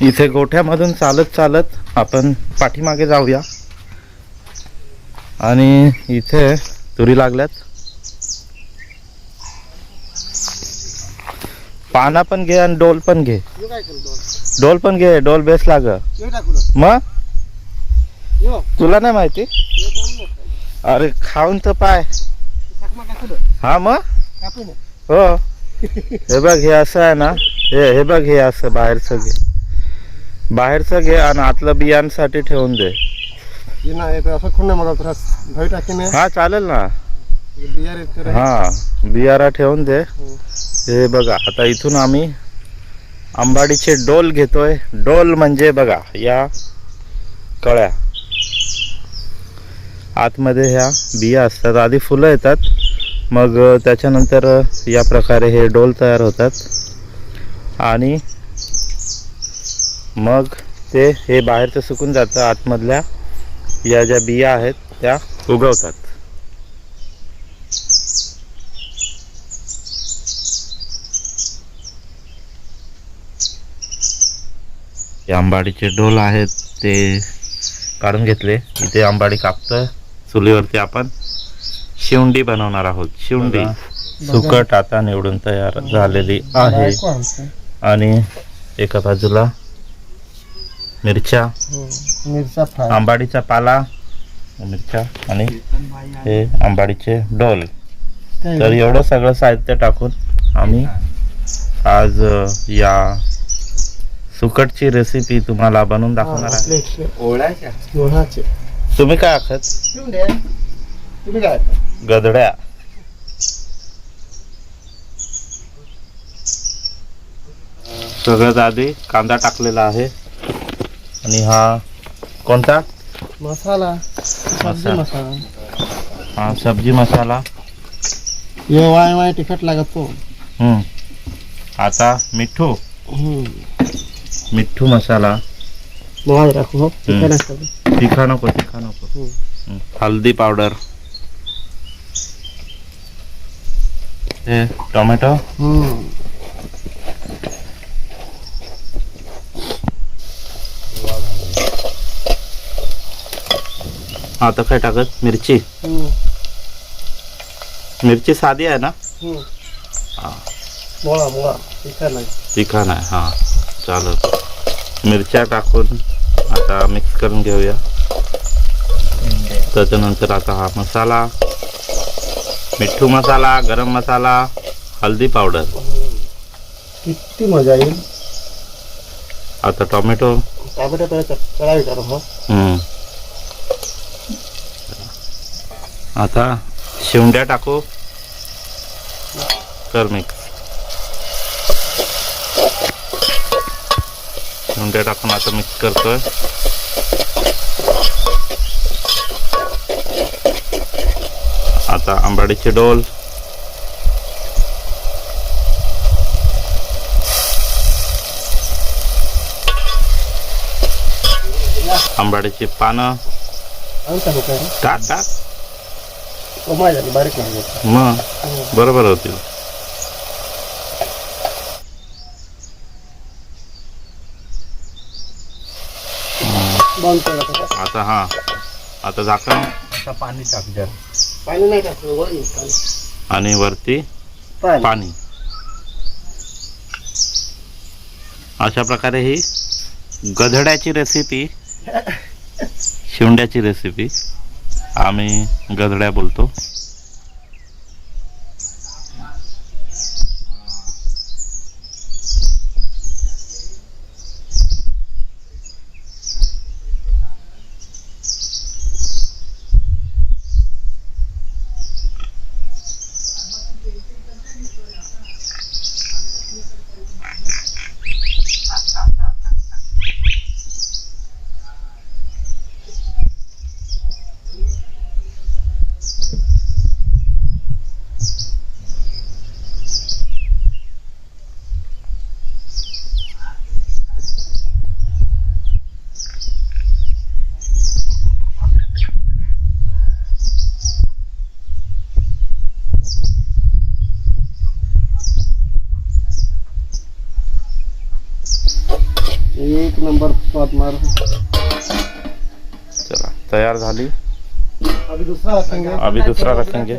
इथे गोठ्यामधून चालत चालत आपण पाठीमागे जाऊया. आणि इथे तुरी लागल्यात. पाना पण घे आणि डोल पण घे. डोल? पण घे डोल बेस लाग. मग तुला नाही माहिती. अरे खाऊन तर पाय. हा मग हो. हे बघ हे असं आहे ना. हे हे बघ हे असं बाहेरचं घे. बाहेरचं घे आणि आतलं बियांसाठी ठेवून दे. असं नाही मला त्रास टाकीने हा चालेल ना. बियार. हा बियारा ठेवून दे. हो. हे बघा आता इथून आम्ही आंबाडीचे डोल घेतोय. डोल म्हणजे बघा या कळ्या. आतमध्ये ह्या बिया असतात. आधी फुलं येतात. मग त्याच्यानंतर या प्रकारे हे डोल तयार होतात. आणि मग ते हे बाहेरचं सुकून जातं. आतमधल्या या ज्या बिया आहेत त्या उगवतात. आंबाडीचे डोल आहेत ते काढून घेतले. इथे आंबाडी कापतोय. चुलीवरती आपण शिवंडी बनवणार आहोत. शिवंडी सुकट आता निवडून तयार झालेली आहे. आणि एका बाजूला मिरच्या. हो. मिरच्या फ्राय. आंबाडीचा पाला मिरच्या आणि हे आंबाडीचे डोल तर एवढं सगळं साहित्य टाकून आम्ही आज या सुकटची रेसिपी तुम्हाला बनवून दाखवणार आहे. तुम्ही काय आखत गदड्या. सगळ्यात आधी कांदा टाकलेला आहे. आणि हा कोणता मसाला सब्जी मसाला. हा सब्जी मसाला यो वाय वाय तिखट लागत हम्म. आता मिठू. मिठू मसाला राखू हो हम्म. तिखट असतं तिखा नको तिखा नको हम्म. हम्म. हल्दी पावडर हे टोमॅटो हम्म. आता काय टाकत? मिरची. मिरची साधी आहे ना. हा. नाही. तिखा नाही हा. चालत मिरच्या टाकून आता मिक्स करून घेऊया. त्याच्यानंतर आता हा मसाला. मिठू मसाला गरम मसाला हल्दी पावडर. किती मजा येईल. आता टोमॅटो. टॅबलेट पहिला चढावी करू हो हम्म. आता शिवंड्या टाकू. कर मिक्स शिवंड्या टाकून आता मिक्स करतोय. आता आंबाडीचे डोल. आंबाडीची पानं. टाकू टाक बारीक नाही होत. मग बरोबर होतील केला आता हा आता झाकण आता पाणी टाक जर पाणी नाही टाकलं वर. आणि वरती पाणी पाणी अशा प्रकारे ही गधड्याची रेसिपी शिवंड्याची रेसिपी आम्ही गधड्या बोलतो. नंबर स्वाद मार. चला तयार झाली. अभी दूसरा रखेंगे. अभी दूसरा रखेंगे.